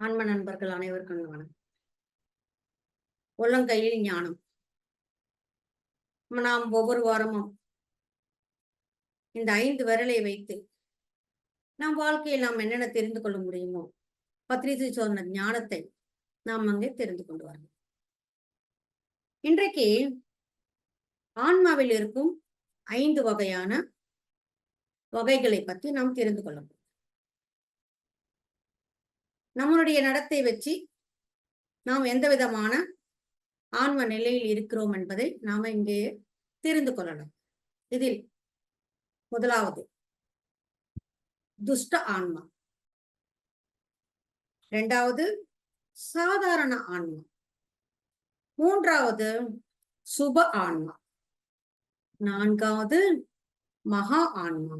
ஆன்ம நண்பர்கள் அனைவருக்கும் வணக்கம். உள்ளங்கையில் ஞானம். நாம் ஒவ்வொரு வாரமும் இந்த ஐந்து விரலை வைத்து நம் வாழ்க்கையில் நாம் என்னென்ன தெரிந்து கொள்ள முடியுமோ பத்திரிகை சொன்ன ஞானத்தை நாம் அங்கே தெரிந்து கொண்டு வரணும் இன்றைக்கு ஆன்மாவில் இருக்கும் ஐந்து வகையான வகைகளை பற்றி நாம் தெரிந்து கொள்ள முடியும் நம்மளுடைய நடத்தை வச்சு நாம் எந்த விதமான ஆன்ம நிலையில் இருக்கிறோம் என்பதை நாம இங்கே தெரிந்து கொள்ளலாம். இதில் முதலாவது துஷ்ட ஆன்மா. இரண்டாவது சாதாரண ஆன்மா. மூன்றாவது சுப ஆன்மா. நான்காவது மகா ஆன்மா.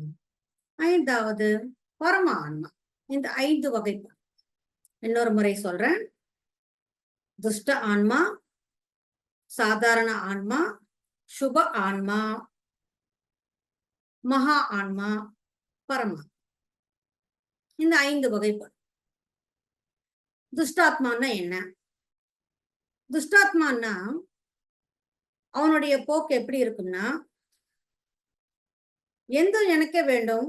ஐந்தாவது பரம ஆன்மா. இந்த ஐந்து வகை இன்னொரு முறை சொல்றேன். துஷ்ட ஆன்மா சாதாரண ஆன்மா சுப ஆன்மா மகா ஆன்மா பரமா. இந்த ஐந்து வகைப்படும். துஷ்டாத்மான்னா என்ன? துஷ்டாத்மான்னா அவனுடைய போக்கு எப்படி இருக்கும்னா எந்த எனக்கே வேண்டும்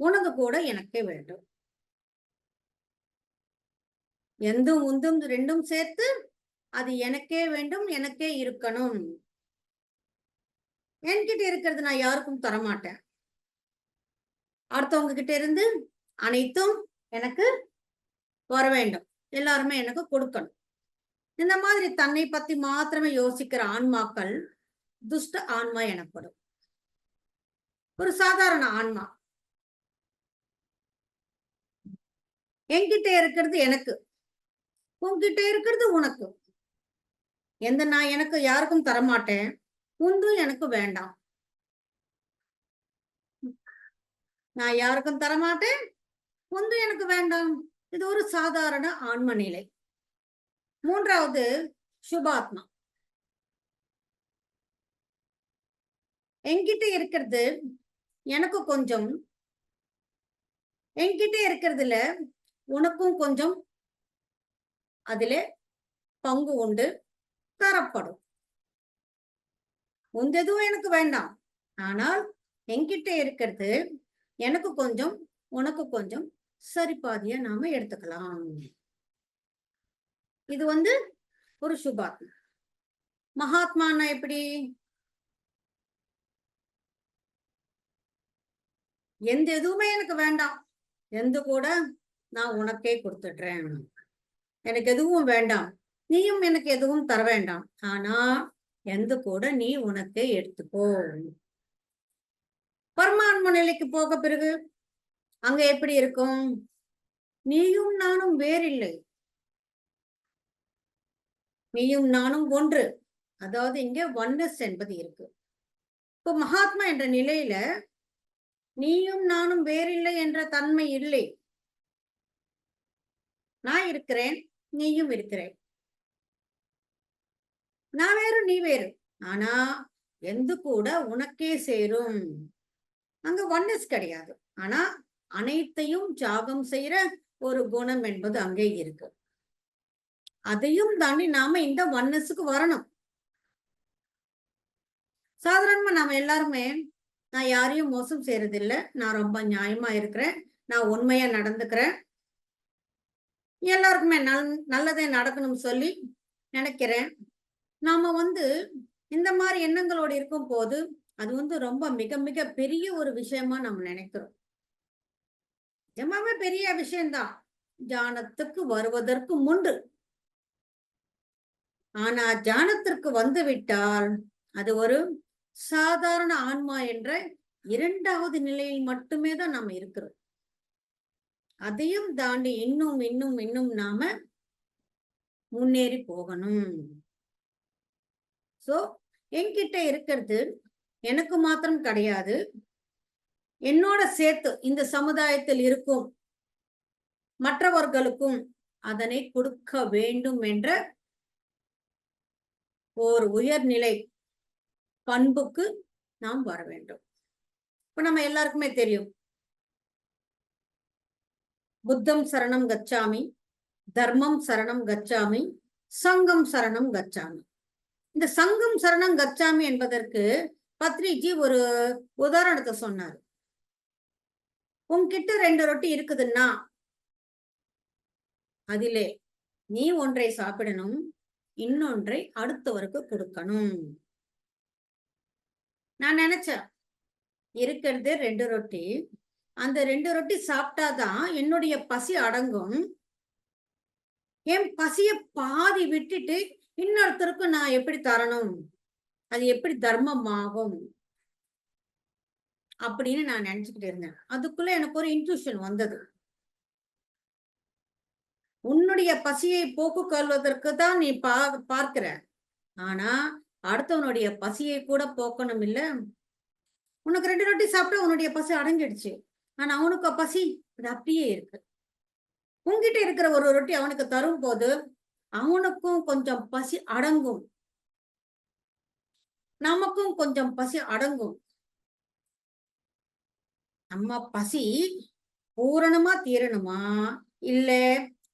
உனது கூட எனக்கே வேண்டும். எந்தும் உந்தும் ரெண்டும் சேர்த்து அது எனக்கே வேண்டும் எனக்கே இருக்கணும். என்கிட்ட இருக்கிறது நான் யாருக்கும் தரமாட்டேன். அடுத்தவங்க கிட்ட இருந்து அனைத்தும் எனக்கு வர வேண்டும். எல்லாருமே எனக்கு கொடுக்கணும். இந்த மாதிரி தன்னை பத்தி மாத்திரமே யோசிக்கிற ஆன்மாக்கள் துஷ்ட ஆன்மா எனப்படும். ஒரு சாதாரண ஆன்மா. என்கிட்ட இருக்கிறது எனக்கு. உன்கிட்ட இருக்கிறது உனக்கு. எந்த நான் எனக்கு யாருக்கும் தரமாட்டேன். உந்தும் எனக்கு வேண்டாம். நான் யாருக்கும் தரமாட்டேன். உந்து எனக்கு வேண்டாம். இது ஒரு சாதாரண ஆன்ம நிலை மூன்றாவது சுபாத்மா. என்கிட்ட இருக்கிறது எனக்கு கொஞ்சம். என்கிட்ட இருக்கிறதுல உனக்கும் கொஞ்சம் அதுல பங்கு உண்டு தரப்படும். உந்ததும் எனக்கு வேண்டாம். ஆனால் என்கிட்ட இருக்கிறது எனக்கு கொஞ்சம் உனக்கு கொஞ்சம் சரிபாதிய நாம எடுத்துக்கலாம். இது வந்து ஒரு சுபாத்மா. மகாத்மானா எப்படி? எந்த எதுவுமே எனக்கு வேண்டாம். எந்த கூட நான் உனக்கே கொடுத்துடுறேன். எனக்கு எதுவும் வேண்டாம். நீயும் எனக்கு எதுவும் தர வேண்டாம். ஆனா எந்த கூட நீ உனக்கு எடுத்துக்கோ. பரமான்ம நிலைக்கு போக பிறகு அங்க எப்படி இருக்கும்? நீயும் நானும் வேறில்லை. நீயும் நானும் ஒன்று. அதாவது இங்க ஒன்னஸ் என்பது இருக்கு. இப்போ மகாத்மா என்ற நிலையில நீயும் நானும் வேறில்லை என்ற தன்மை இல்லை. நான் இருக்கிறேன் நீயும் இருக்கிறேன் நான் வேறு நீ வேறு. ஆனா எந்த கூட உனக்கே சேரும். அங்க ஒன்னஸ் கிடையாது. ஆனா அனைத்தையும் தியாகம் செய்யற ஒரு குணம் என்பது அங்கே இருக்கு. அதையும் தாண்டி நாம இந்த ஒன்னஸுக்கு வரணும். சாதாரணமா நாம எல்லாருமே நான் யாரையும் மோசம் செய்யறது இல்ல நான் ரொம்ப நியாயமா இருக்கிறேன். நான் உண்மையா நடந்துக்கிறேன். எல்லாருக்குமே நல் நல்லதே நடக்கணும்னு சொல்லி நினைக்கிறேன். நாம வந்து இந்த மாதிரி எண்ணங்களோடு இருக்கும் போது அது வந்து ரொம்ப மிக மிக பெரிய ஒரு விஷயமா நம்ம நினைக்கிறோம். நிஜமாவே பெரிய விஷயம்தான். ஜானத்துக்கு வருவதற்கு முன்று ஆனா ஜானத்திற்கு வந்துவிட்டால் அது ஒரு சாதாரண ஆன்மா என்ற இரண்டாவது நிலையில் மட்டுமே தான் நாம் இருக்கிறோம். அதையும் தாண்டி இன்னும் இன்னும் இன்னும் நாம முன்னேறி போகணும். சோ என்கிட்ட இருக்கிறது எனக்கு மாத்திரம் கிடையாது. என்னோட சேர்த்து இந்த சமுதாயத்தில் இருக்கும் மற்றவர்களுக்கும் அதனை கொடுக்க வேண்டும் என்ற ஓர் உயர்நிலை பண்புக்கு நாம் வர வேண்டும். இப்ப நம்ம எல்லாருக்குமே தெரியும். புத்தம் சரணம் கச்சாமி தர்மம் சரணம் கச்சாமி சங்கம் சரணம் கச்சாமி. இந்த சங்கம் சரணம் கச்சாமி என்பதற்கு பத்ரிஜி ஒரு உதாரணத்தை சொன்னார். உன்கிட்ட ரெண்டு ரொட்டி இருக்குதுன்னா அதிலே நீ ஒன்றை சாப்பிடணும் இன்னொன்றை அடுத்தவருக்கு கொடுக்கணும். நான் நினைச்சேன் இருக்கிறது ரெண்டு ரொட்டி அந்த ரெண்டு ரொட்டி சாப்பிட்டாதான் என்னுடைய பசி அடங்கும். என் பசிய பாதி விட்டுட்டு இன்னொருத்தருக்கு நான் எப்படி தரணும்? அது எப்படி தர்மமாகும்? அப்படின்னு நான் நினைச்சுக்கிட்டு இருந்தேன். அதுக்குள்ள எனக்கு ஒரு இன்ட்யூஷன் வந்தது. உன்னுடைய பசியை போக்கு கொள்வதற்கு தான் நீ பா பார்க்கிற. ஆனா அடுத்தவனுடைய பசியை கூட போக்கணும் இல்ல உனக்கு ரெண்டு ரொட்டி சாப்பிட்டா உன்னுடைய பசி அடங்கிடுச்சு. ஆனா அவனுக்கு பசி அது அப்படியே இருக்கு. உன்கிட்ட இருக்கிற ஒரு ரொட்டி அவனுக்கு தரும் போது அவனுக்கும் கொஞ்சம் பசி அடங்கும். நமக்கும் கொஞ்சம் பசி அடங்கும். நம்ம பசி பூரணமா தீரணுமா? இல்ல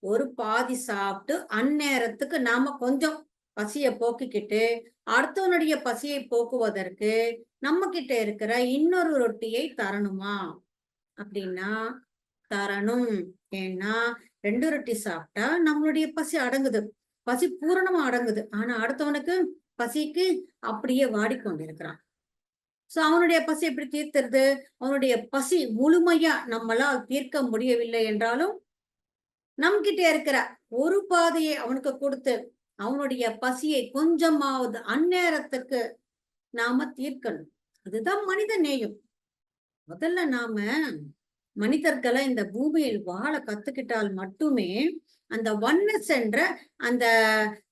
ஒரு பாதி சாப்பிட்டு அந்நேரத்துக்கு நாம கொஞ்சம் பசிய போக்கிக்கிட்டு அடுத்தவனுடைய பசியை போக்குவதற்கு நம்ம கிட்ட இருக்கிற இன்னொரு ரொட்டியை தரணுமா? அப்படின்னா தரணும். ஏன்னா ரெண்டு ரொட்டி சாப்பிட்டா நம்மளுடைய பசி அடங்குது. பசி பூரணமா அடங்குது. ஆனா அடுத்தவனுக்கு பசிக்கு அப்படியே வாடிக்கொண்டிருக்கிறான். சோ அவனுடைய பசி எப்படி தீர்த்துறது? அவனுடைய பசி முழுமையா நம்மளால் தீர்க்க முடியவில்லை என்றாலும் நம்கிட்ட இருக்கிற ஒரு பாதையை அவனுக்கு கொடுத்து அவனுடைய பசியை கொஞ்சமாவது அந்நேரத்துக்கு நாம தீர்க்கணும். அதுதான் மனித நேயம். முதல்ல நாம மனிதர்களை இந்த பூமியில் வாழ கத்துக்கிட்டால் மட்டுமே அந்த ஒன்னஸ் என்ற அந்த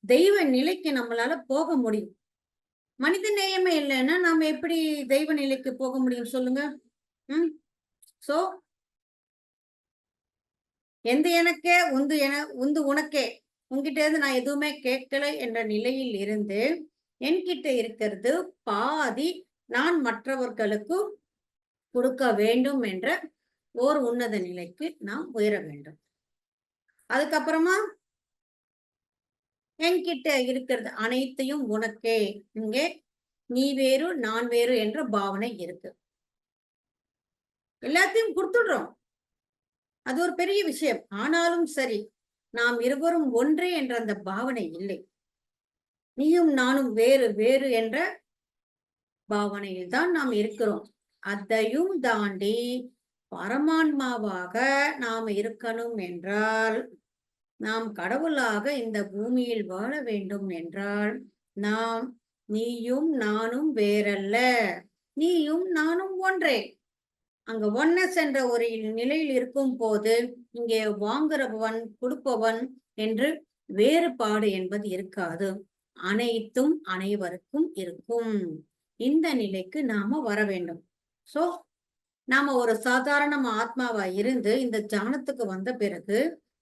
தெய்வ நிலைக்கு நம்மளால போக முடியும். மனித நேயமே இல்லைன்னா நாம எப்படி தெய்வ நிலைக்கு போக முடியும் சொல்லுங்க? உம் சோ எந்த எனக்கே உந்து என உந்து உனக்கே உங்ககிட்ட இருந்து நான் எதுவுமே கேட்கல என்ற நிலையில் இருந்து என்கிட்ட இருக்கிறது பாதி நான் மற்றவர்களுக்கும் கொடுக்க வேண்டும் என்ற ஓர் உன்னத நிலைக்கு நாம் உயர வேண்டும். அதுக்கப்புறமா என்கிட்ட இருக்கிறது அனைத்தையும் உனக்கே. இங்கே நீ வேறு நான் வேறு என்ற பாவனை இருக்கு. எல்லாத்தையும் கொடுத்துடுறோம். அது ஒரு பெரிய விஷயம். ஆனாலும் சரி நாம் இருவரும் ஒன்றே என்ற அந்த பாவனை இல்லை. நீயும் நானும் வேறு வேறு என்ற பாவனையில் தான் நாம் இருக்கிறோம். அதையும் தாண்டி பரமான்மாவாக நாம் இருக்கணும் என்றால் நாம் கடவுளாக இந்த பூமியில் வாழ வேண்டும் என்றால் நாம் நீயும் நானும் வேறல்ல. நீயும் நானும் ஒன்றே. அங்க ஒன்னஸ் என்ற ஒரு நிலையில் இருக்கும் போது இங்கே வாங்குறவன் கொடுப்பவன் என்று வேறுபாடு என்பது இருக்காது. அனைத்தும் அனைவருக்கும் இருக்கும். இந்த நிலைக்கு நாம வர வேண்டும். சோ நாம ஒரு சாதாரண ஆத்மாவா இருந்து இந்த ஜானத்துக்கு வந்த பிறகு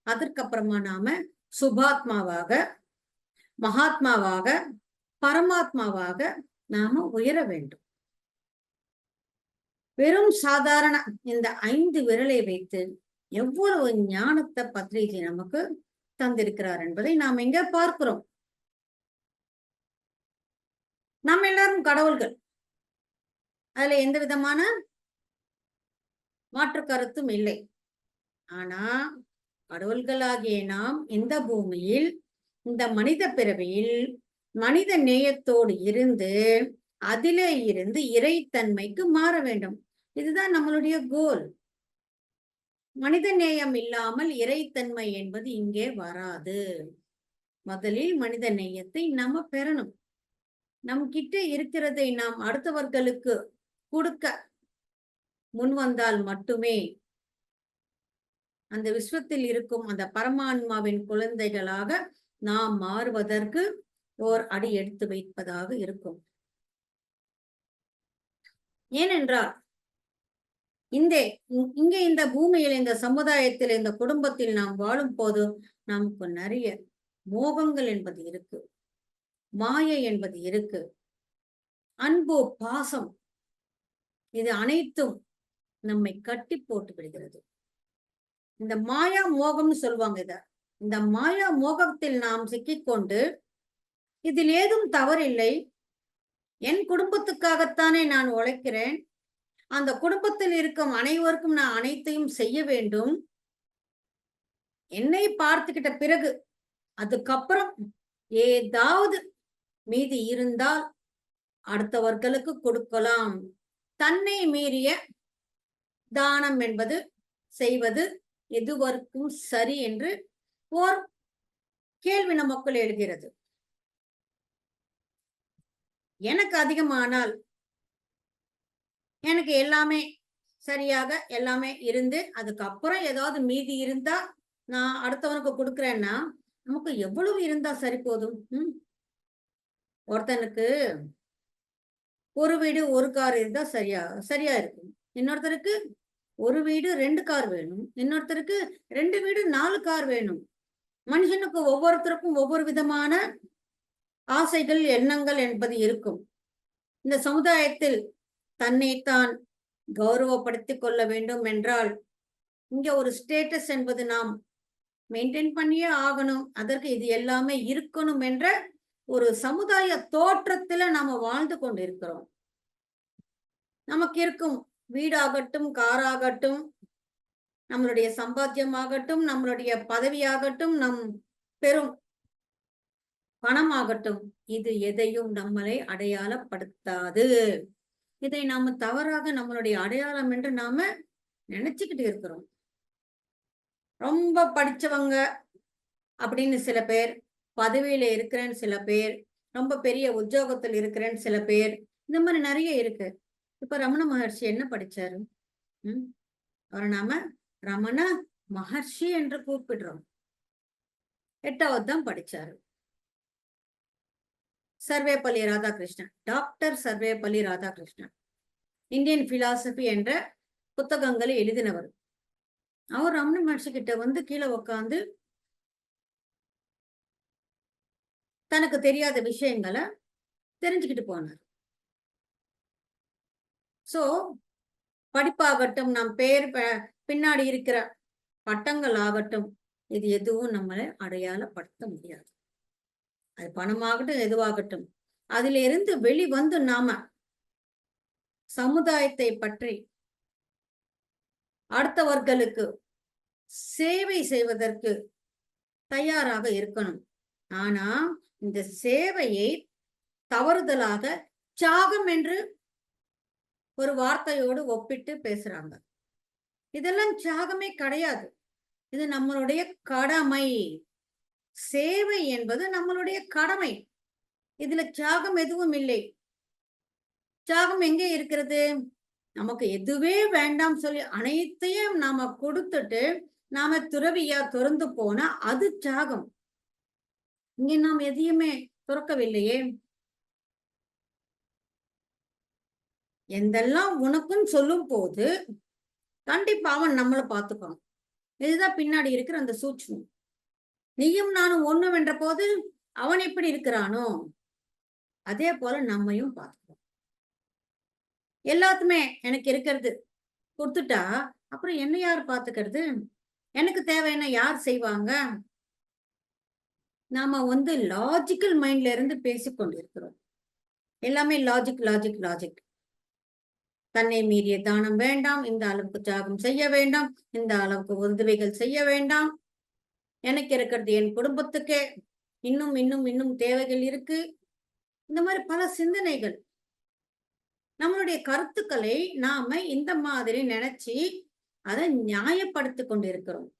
அதற்கப்புறமா நாம சுபாத்மாவாக மகாத்மாவாக பரமாத்மாவாக நாம உயர வேண்டும். வெறும் சாதாரண இந்த ஐந்து விரலை வைத்து எவ்வளவு ஞானத்தை பத்ரிஜி நமக்கு தந்திருக்கிறார் என்பதை நாம் எங்க பார்க்கிறோம்? நாம் எல்லாரும் கடவுள்கள். அதுல எந்த விதமான மாற்று கருத்தும் இல்லை. ஆனா கடவுள்களாகிய நாம் இந்த பூமியில் இந்த மனித பிறவியில் மனித நேயத்தோடு இருந்து அதிலே இருந்து இறைத்தன்மைக்கு மாற வேண்டும். இதுதான் நம்மளுடைய கோல். மனித நேயம் இல்லாமல் இறைத்தன்மை என்பது இங்கே வராது. முதலில் மனித நேயத்தை நாம பெறணும். நம் கிட்ட இருக்கிறதை நாம் அடுத்தவர்களுக்கு கொடுக்க. முன் வந்தால் மட்டுமே. அந்த விஸ்வத்தில் இருக்கும் அந்த பரமான்மாவின் குழந்தைகளாக நாம் மாறுவதற்கு ஓர் அடி எடுத்து வைப்பதாக இருக்கும். ஏனென்றால் இந்த இங்கே இந்த பூமியில் இந்த சமுதாயத்தில் இந்த குடும்பத்தில் நாம் வாழும் போது நமக்கு நிறைய மோகங்கள் என்பது இருக்கு. மாயை என்பது இருக்கு. அன்பு பாசம் இது அனைத்தும் நம்மை கட்டி போட்டு விடுகிறது. இந்த மாயா மோகம்னு சொல்லுவாங்க இத. இந்த மாயா மோகத்தில் நாம் சிக்கிக்கொண்டு இதில் ஏதும் தவறில்லை. என் குடும்பத்துக்காகத்தானே நான் உழைக்கிறேன். அந்த குடும்பத்தில் இருக்கும் அனைவருக்கும் நான் அனைத்தையும் செய்ய வேண்டும். என்னை பார்த்துக்கிட்ட பிறகு அதுக்கப்புறம் ஏதாவது மீதி இருந்தால் அடுத்தவர்களுக்கு கொடுக்கலாம். தன்னை மீறிய தானம் என்பது செய்வது எதுவரைக்கும் சரி என்று ஓர் கேள்வி நமக்குள் எழுகிறது. எனக்கு அதிகமானால் எனக்கு எல்லாமே சரியாக எல்லாமே இருந்து அதுக்கப்புறம் ஏதாவது மீதி இருந்தா நான் அடுத்தவனுக்கு கொடுக்குறேன்னா நமக்கு எவ்வளவு இருந்தா சரி போதும்? ம். ஒருத்தனுக்கு ஒரு வீடு ஒரு கார் இருந்தா சரியா சரியா இருக்கும். இன்னொருத்தருக்கு ஒரு வீடு ரெண்டு கார் வேணும். இன்னொருத்தருக்கு ரெண்டு வீடு நாலு கார் வேணும். மனுஷனுக்கு ஒவ்வொருத்தருக்கும் ஒவ்வொரு விதமான ஆசைகள் எண்ணங்கள் என்பது இருக்கும். இந்த சமுதாயத்தில் தன்னைத்தான் கௌரவப்படுத்திக் கொள்ள வேண்டும் என்றால் இங்க ஒரு ஸ்டேட்டஸ் என்பது நாம் மெயின்டைன் பண்ணியே ஆகணும். அதற்கு இது எல்லாமே இருக்கணும் என்ற ஒரு சமுதாய தோற்றத்துல நாம வாழ்ந்து கொண்டு இருக்கிறோம் நமக்கு இருக்கும் வீடாகட்டும் காராகட்டும் நம்மளுடைய சம்பாத்தியமாகட்டும் நம்மளுடைய பதவியாகட்டும் நம் பெரும் பணமாகட்டும் இது எதையும் நம்மளை அடையாளப்படுத்தாது. இதை நாம தவறாக நம்மளுடைய அடையாளம் என்று நாம நினைச்சுக்கிட்டு இருக்கிறோம். ரொம்ப படிச்சவங்க அப்படின்னு சில பேர் பதவியில இருக்கிறேன்னு சில பேர் ரொம்ப பெரிய உத்தியோகத்தில் இருக்கிறேன்னு சில பேர் இந்த மாதிரி நிறைய இருக்கு. இப்ப ரமண மகர்ஷி என்ன படிச்சாரு? உம் அவரை நாம ரமண மகர்ஷி என்று கூப்பிடுறோம். எட்டாவது தான் படிச்சாரு. Sarvepalli Radhakrishnan doctor Sarvepalli Radhakrishnan. Indian philosophy என்ற புத்தகங்களை எழுதினவர். அவர் ரமண மகர்ஷி கிட்ட வந்து கீழே உக்காந்து தனக்கு தெரியாத விஷயங்களை தெரிஞ்சுக்கிட்டு போனார். சோ படிப்பாகட்டும் நம் பேர் பின்னாடி இருக்கிற பட்டங்கள் ஆகட்டும் இது எதுவும் நம்மளை அடையாளப்படுத்த முடியாது. அது பணமாகட்டும் எதுவாகட்டும் அதுல இருந்து வெளிவந்து நாம சமுதாயத்தை பற்றி அடுத்தவர்களுக்கு சேவை செய்வதற்கு தயாராக இருக்கணும். ஆனா இந்த சேவையை தவறுதலாக தியாகம் என்று ஒரு வார்த்தையோடு ஒப்பிட்டு பேசுறாங்க. இதெல்லாம் தியாகமே கிடையாது. இது நம்மளுடைய கடமை. சேவை என்பது நம்மளுடைய கடமை. இதுல தியாகம் எதுவும் இல்லை. தியாகம் எங்கே இருக்கிறது? நமக்கு எதுவே வேண்டாம் சொல்லி அனைத்தையும் நாம கொடுத்துட்டு நாம துறவியா துறந்து போனா அது தியாகம். இங்கே நாம் எதையுமே துறக்கவில்லையே. எந்தெல்லாம் உனக்குன்னு சொல்லும் போது கண்டிப்பா அவன் நம்மளை பார்த்துப்பான். இதுதான் பின்னாடி இருக்கிற அந்த சூட்சம். நீயும் நானும் ஒண்ணு வென்ற போது அவன் எப்படி இருக்கிறானோ அதே போல நம்மையும் பார்த்துக்கணும் எல்லாத்துமே எனக்கு இருக்கிறது. கொடுத்துட்டா அப்புறம் என்ன யார் பாத்துக்கிறது எனக்கு தேவையான யார் செய்வாங்க? நாம வந்து லாஜிக்கல் மைண்ட்ல இருந்து பேசிக்கொண்டிருக்கிறோம் எல்லாமே லாஜிக் லாஜிக் லாஜிக் தன்னை மீறிய தானம் வேண்டாம் இந்த அளவுக்கு தியாகம் செய்ய வேண்டாம் இந்த அளவுக்கு உதவிகள் செய்ய வேண்டாம். எனக்கு இருக்கிறது என் குடும்பத்துக்கே. இன்னும் இன்னும் இன்னும் தேவைகள் இருக்கு. இந்த மாதிரி பல சிந்தனைகள். நம்மளுடைய கருத்துக்களை நாம இந்த மாதிரி நினைச்சு அதை நியாயப்படுத்தி கொண்டிருக்கிறோம்.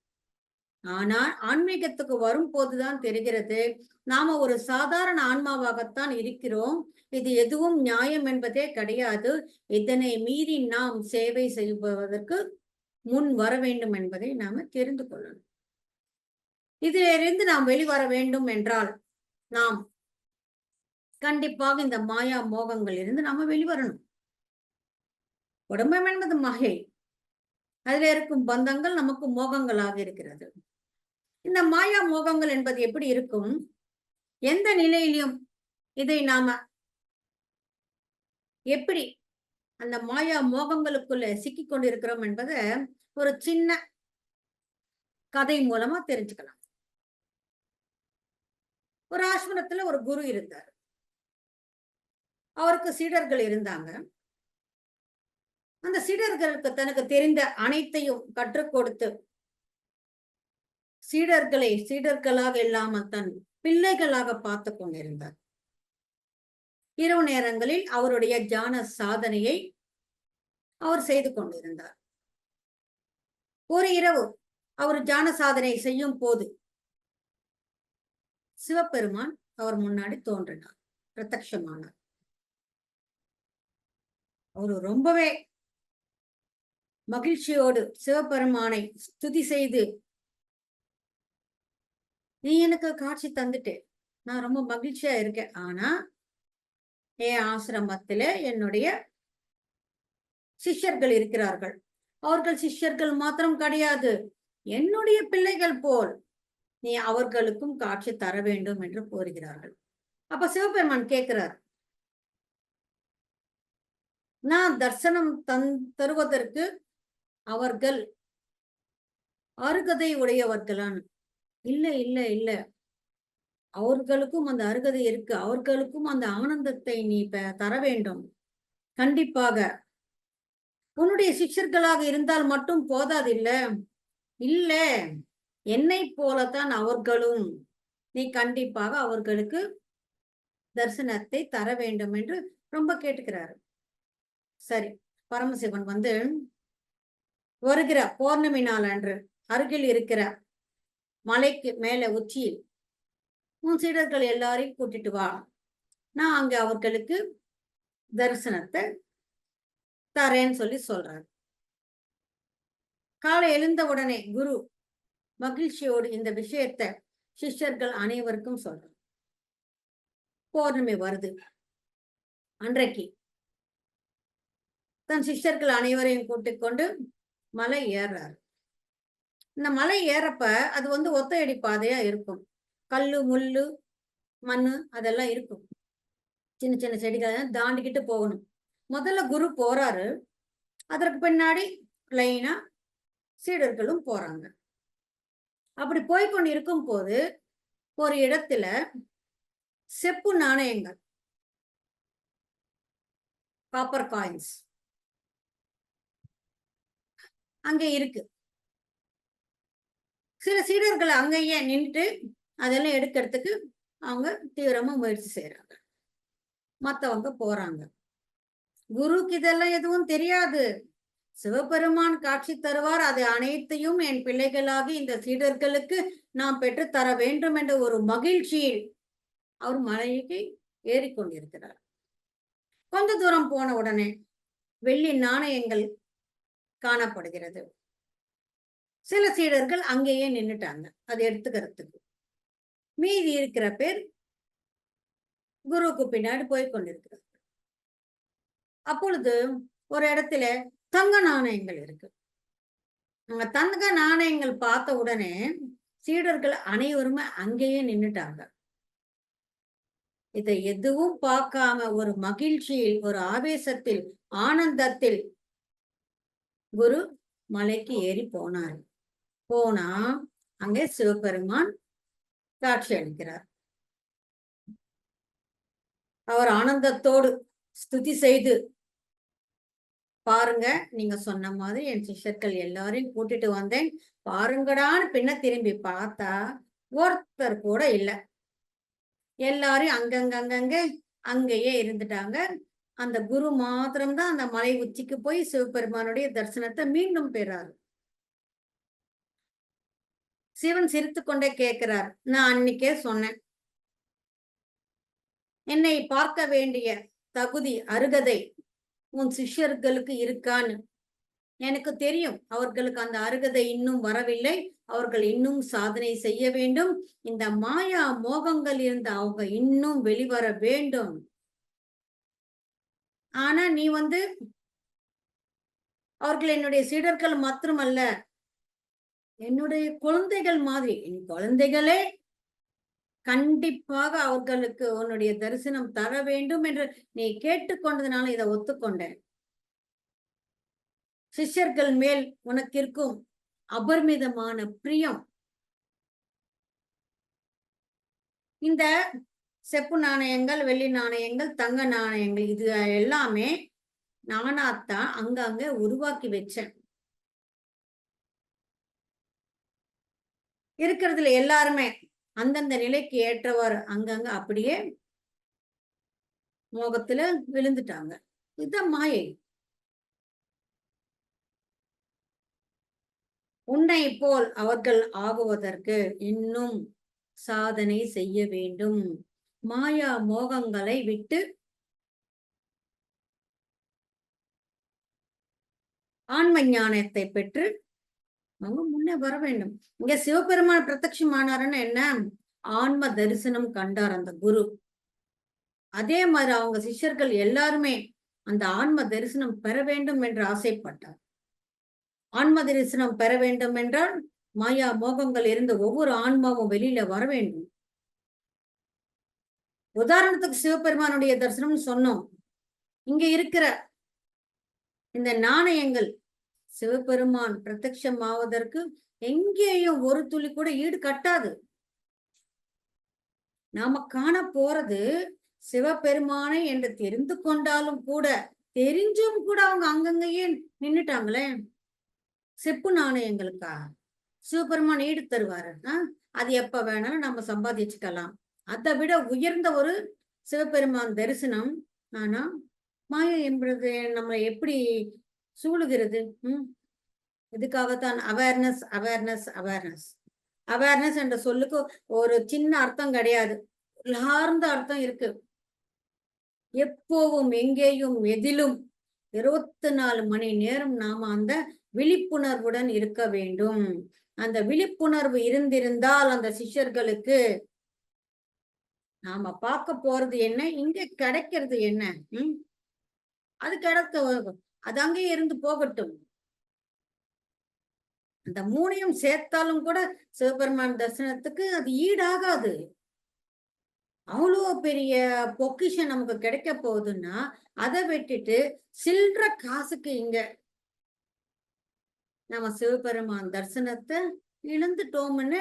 ஆனால் ஆன்மீகத்துக்கு வரும் போதுதான் தெரிகிறது. நாம ஒரு சாதாரண ஆன்மாவாகத்தான் இருக்கிறோம். இது எதுவும் நியாயம் என்பதே கிடையாது. இதனை மீறி நாம் சேவை செய்வதற்கு முன் வர வேண்டும் என்பதை நாம தெரிந்து கொள்ளணும். இதிலிருந்து நாம் வெளிவர வேண்டும் என்றால் நாம் கண்டிப்பாக இந்த மாயா மோகங்கள் இருந்து நாம வெளிவரணும். உடம்பம் என்பது மகை அதுல இருக்கும் பந்தங்கள் நமக்கு மோகங்களாக இருக்கிறது. இந்த மாயா மோகங்கள் என்பது எப்படி இருக்கும்? எந்த நிலையிலும் இதை நாம எப்படி அந்த மாயா மோகங்களுக்குள்ள சிக்கி கொண்டிருக்கிறோம் என்பதை ஒரு சின்ன கதை மூலமா தெரிஞ்சுக்கலாம். ஒரு ஆசிரமத்துல ஒரு குரு இருந்தார். அவருக்கு சீடர்கள் இருந்தாங்க. அந்த சீடர்களுக்கு தனக்கு தெரிந்த அனைத்தையும் கற்றுக் கொடுத்து சீடர்களை சீடர்களாக இல்லாமல் தன் பிள்ளைகளாக பார்த்து கொண்டிருந்தார். இரவு நேரங்களில் அவருடைய ஜான சாதனையை அவர் செய்து கொண்டிருந்தார். ஒரு இரவு அவர் ஜான சாதனை செய்யும் போது சிவபெருமான் அவர் முன்னாடி தோன்றினார் பிரத்யமானார். அவரு ரொம்பவே மகிழ்ச்சியோடு சிவபெருமானை ஸ்துதி செய்து நீ எனக்கு காட்சி தந்துட்டு. நான் ரொம்ப மகிழ்ச்சியா இருக்கேன். ஆனா என் ஆசிரமத்துல என்னுடைய சிஷ்யர்கள் இருக்கிறார்கள். அவர்கள் சிஷ்யர்கள் மாத்திரம் கிடையாது. என்னுடைய பிள்ளைகள் போல் நீ அவர்களுக்கும் காட்சி தர வேண்டும் என்று கோருகிறார்கள். அப்ப சிவபெருமான் கேட்கிறார். நான் தர்சனம் தன் தருவதற்கு அவர்கள் அருகதை உடையவர்களான். இல்ல இல்ல இல்ல. அவர்களுக்கும் அந்த அருகதை இருக்கு. அவர்களுக்கும் அந்த ஆனந்தத்தை நீ தர வேண்டும். கண்டிப்பாக. உன்னுடைய சிஷ்யர்களாக இருந்தால் மட்டும் போதாது இல்ல. இல்ல என்னை போலத்தான் அவர்களும். நீ கண்டிப்பாக அவர்களுக்கு தரிசனத்தை தர வேண்டும் என்று ரொம்ப கேட்டுக்கிறாரு. சரி பரமசிவன் வந்து வருகிற பௌர்ணமி நாள் அன்று அருகில் இருக்கிற மலைக்கு மேல உச்சியில். உன் சீடர்கள் எல்லாரையும் கூட்டிட்டு வா. நான் அங்க அவர்களுக்கு தரிசனத்தை தரேன்னு சொல்லி சொல்றாரு. காலை எழுந்த உடனே குரு மகிழ்ச்சியோடு இந்த விஷயத்த சிஷ்யர்கள் அனைவருக்கும் சொல்றார். பௌர்ணமி வருது. அன்றைக்கு தன் சிஷ்யர்கள் அனைவரையும் கூட்டிக் கொண்டு மலை ஏறாரு இந்த மலை ஏறப்ப அது வந்து ஒத்தையடி பாதையா இருக்கும். கல்லு முள்ளு மண்ணு அதெல்லாம் இருக்கும். சின்ன சின்ன செடிகள் தாண்டிக்கிட்டு போகணும். முதல்ல குரு போறாரு. அதற்கு பின்னாடி லைனா சீடர்களும் போறாங்க. அப்படி போய்கொண்டு இருக்கும் போது ஒரு இடத்துல செப்பு நாணயங்கள் காப்பர் காயின்ஸ் அங்க இருக்கு. சில சீடர்கள் அங்கேயே நின்றுட்டு அதெல்லாம் எடுக்கிறதுக்கு அவங்க தீவிரமா முயற்சி செய்யறாங்க மத்தவங்க போறாங்க. குருக்கு இதெல்லாம் எதுவும் தெரியாது. சிவபெருமான் காட்சி தருவார். அதை அனைத்தையும் என் பிள்ளைகளாக இந்த சீடர்களுக்கு நாம் பெற்று தர வேண்டும் என்ற ஒரு மகிழ்ச்சியில் அவர் மலைக்கு ஏறிக்கொண்டிருக்கிறார் கொஞ்ச தூரம் போன உடனே வெள்ளி நாணயங்கள் காணப்படுகிறது. சில சீடர்கள் அங்கேயே நின்றுட்டாங்க அதை எடுத்துக்கிறதுக்கு. மீதி இருக்கிற பேர் குருவுக்கு பின்னாடி போய் கொண்டிருக்கிறார். அப்பொழுது ஒரு இடத்துல தங்க நாணயங்கள் இருக்கு. அங்க தங்க நாணயங்கள் பார்த்த உடனே சீடர்கள் அனைவருமே அங்கேயே நின்றுட்டாங்க இதை எதுவும் பார்க்காம ஒரு மகிழ்ச்சியில் ஒரு ஆவேசத்தில் ஆனந்தத்தில் குரு மலைக்கு ஏறி போனார். போனா அங்கே சிவபெருமான் காட்சி அளிக்கிறார். அவர் ஆனந்தத்தோடு ஸ்துதி செய்து பாருங்க நீங்க சொன்ன மாதிரி என் சிஷ்யர்கள் எல்லாரையும் கூட்டிட்டு வந்தேன். பாருங்கடான்னு பின்ன திரும்பி பார்த்தா ஒருத்தர் கூட இல்லை. எல்லாரும் அங்கங்க அங்கங்க அங்கேயே இருந்துட்டாங்க. அந்த குரு மாத்திரம்தான் அந்த மலை உச்சிக்கு போய் சிவபெருமானுடைய தரிசனத்தை மீண்டும் பெறாரு. சிவன் சிரித்து கொண்டே கேட்கிறார் நான் அன்னைக்கே சொன்னேன். என்னை பார்க்க வேண்டிய தகுதி அருகதை உன் சிஷ்யர்களுக்கு இருக்கான்னு. எனக்கு தெரியும் அவர்களுக்கு அந்த அருகதை இன்னும் வரவில்லை. அவர்கள் இன்னும் சாதனை செய்ய வேண்டும். இந்த மாயா மோகங்கள் இருந்து அவங்க இன்னும் வெளிவர வேண்டும். ஆனா நீ வந்து அவர்கள் என்னுடைய சீடர்கள் மாத்திரமல்ல என்னுடைய குழந்தைகள் மாதிரி என் குழந்தைகளே கண்டிப்பாக அவர்களுக்கு உன்னுடைய தரிசனம் தர வேண்டும் என்று நீ கேட்டுக்கொண்டதுனால இதை ஒத்துக்கொண்டேன். சிஷ்யர்கள் மேல் உனக்கு இருக்கும் அபர்மிதமான பிரியம். இந்த செப்பு நாணயங்கள் வெள்ளி நாணயங்கள் தங்க நாணயங்கள் இது எல்லாமே நானாத்தான் அங்கங்க உருவாக்கி வச்சேன். இருக்கிறதுல எல்லாருமே அந்தந்த நிலைக்கு ஏற்றவர் அங்கங்க அப்படியே மோகத்துல விழுந்துட்டாங்க. இதுதான் மாயை. உன்னை போல் அவர்கள் ஆகுவதற்கு இன்னும் சாதனை செய்ய வேண்டும். மாயா மோகங்களை விட்டு ஆன்ம ஞானத்தை பெற்று அவங்க முன்னே வர வேண்டும். இங்க சிவபெருமான் பிரத்யட்சமானாருன்னு என்ன? ஆன்ம தரிசனம் கண்டார் அந்த குரு. அதே மாதிரி அவங்க சிஷ்யர்கள் எல்லாருமே அந்த ஆன்ம தரிசனம் பெற வேண்டும் என்று ஆசைப்பட்டார். ஆன்ம தரிசனம் பெற வேண்டும் என்றால் மாயா மோகங்கள் இருந்த ஒவ்வொரு ஆன்மாவும் வெளியில வர வேண்டும். உதாரணத்துக்கு சிவபெருமானுடைய தரிசனம் சொன்னோம். இங்க இருக்கிற இந்த நாணயங்கள் சிவபெருமான் பிரத்யட்சம் ஆவதற்கு எங்கேயும் ஒரு துளி கூட ஈடு கட்டாது. நாம காண போறது சிவபெருமானை என்று தெரிந்து கொண்டாலும் கூட தெரிஞ்சும் கூட அவங்க அங்கங்கேயே நின்னுட்டாங்களே. செப்பு நாணயங்களுக்கா? சிவபெருமான் ஈடு தருவாரு. அது எப்ப வேணாலும் நம்ம சம்பாதிச்சுக்கலாம். அதை விட உயர்ந்த ஒரு சிவபெருமான் தரிசனம். ஆனா மாயை என்பது நம்ம எப்படி சூழுகிறது. உம் இதுக்காகத்தான் அவேர்னஸ் அவேர்னஸ் அவேர்னஸ் அவேர்னஸ் என்ற சொல்லுக்கு ஒரு சின்ன அர்த்தம் கிடையாது. லார்ந்த அர்த்தம் இருக்கு. எப்போவும் எங்கேயும் எதிலும் இருபத்தி நாலு மணி நேரம் நாம அந்த விழிப்புணர்வுடன் இருக்க வேண்டும். அந்த விழிப்புணர்வு இருந்திருந்தால் அந்த சிஷ்யர்களுக்கு நாம பார்க்க போறது என்ன? இங்க கிடைக்கிறது என்ன? உம் அது கிடைக்க அது அங்கேயே இருந்து போகட்டும். அந்த மூணையும் சேர்த்தாலும் கூட சிவபெருமான் தரிசனத்துக்கு அது ஈடாகாது. அவ்வளோ பெரிய பொக்கிஷன் நமக்கு கிடைக்க போகுதுன்னா அதை விட்டுட்டு சில்ற காசுக்கு இங்க நம்ம சிவபெருமான் தரிசனத்தை இழந்துட்டோம்னு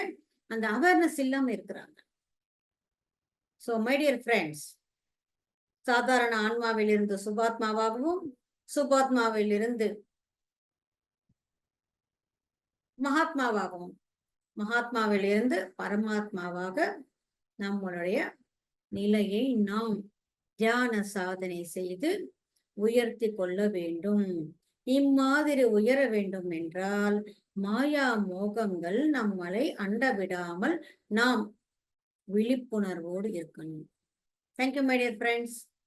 அந்த அவேர்னஸ் இல்லாம இருக்கிறாங்க. ஸோ மை டியர் ஃப்ரெண்ட்ஸ் சாதாரண ஆன்மாவில் இருந்து சுபாத்மாவாகவும் சுபாத்மாவிலிருந்து மகாத்மாவாகவும் மகாத்மாவிலிருந்து பரமாத்மாவாக நம்மளுடைய நிலையை நாம் தியான சாதனை செய்து உயர்த்தி கொள்ள வேண்டும். இம்மாதிரி உயர வேண்டும் என்றால் மாயா மோகங்கள் நம்மளை அண்டவிடாமல் நாம் விழிப்புணர்வோடு இருக்கணும். Thank you my dear friends